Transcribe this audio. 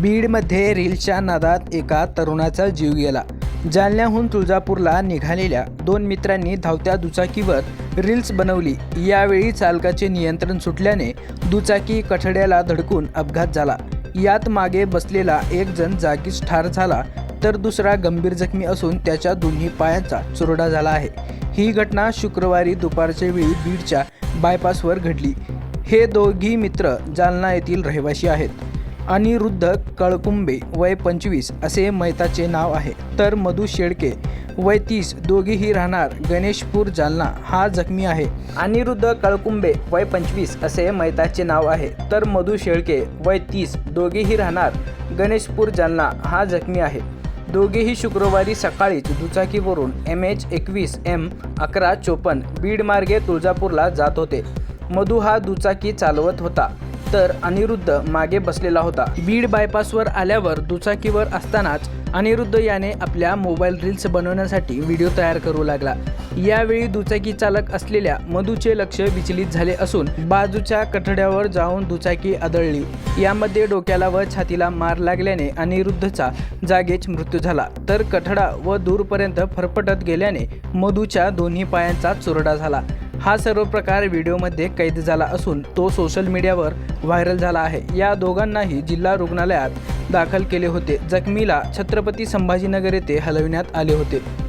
बीडमध्ये रील्सच्या नादात एका तरुणाचा जीव गेला. जालन्याहून तुळजापूरला निघालेल्या दोन मित्रांनी धावत्या दुचाकीवर रील्स बनवली. यावेळी चालकाचे नियंत्रण सुटल्याने दुचाकी कठड्याला धडकून अपघात झाला. यात मागे बसलेला एक जण जागीच ठार झाला तर दुसरा गंभीर जखमी असून त्याच्या दोन्ही पायांचा चुरडा झाला आहे. ही घटना शुक्रवारी दुपारच्या वेळी बीडच्या बायपासवर घडली. हे दोघी मित्र जालना येथील रहिवासी आहेत. अनिरुद्ध कळकुंबे वय पंचवीस असे मैताचे नाव आहे. तर मधु शेळके वय तीस दोघेही राहणार गणेशपूर जालना. हा जखमी आहे. अनिरुद्ध कळकुंबे वय पंचवीस असे मैताचे नाव आहे. तर मधु शेळके वय तीस दोघेही राहणार गणेशपूर जालना. हा जखमी आहे. दोघेही शुक्रवारी सकाळीच दुचाकीवरून एम एच एकवीस एम अकरा चोपन्न बीड मार्गे तुळजापूरला जात होते. मधु हा दुचाकी चालवत होता. तर अनिरुद्ध मागे बसलेला होता. बीड बायपासवर आल्यावर दुचाकीवर असतानाच अनिरुद्ध याने आपल्या मोबाईल रील्स बनवण्यासाठी व्हिडिओ तयार करू लागला. यावेळी दुचाकी चालक असलेल्या मधूचे लक्ष विचलित झाले असून बाजूच्या कठड्यावर जाऊन दुचाकी आदळली. यामध्ये डोक्याला व छातीला मार लागल्याने अनिरुद्धचा जागेच मृत्यू झाला. तर कठडा व दूरपर्यंत फरफटत गेल्याने मधूच्या दोन्ही पायांचा चुरडा झाला. हा सर्व प्रकार व्हिडिओमध्ये कैद झाला असून तो सोशल मीडियावर व्हायरल झाला आहे. या दोघांनाही जिल्हा रुग्णालयात दाखल केले होते. जखमीला छत्रपती संभाजीनगर येथे हलविण्यात आले होते.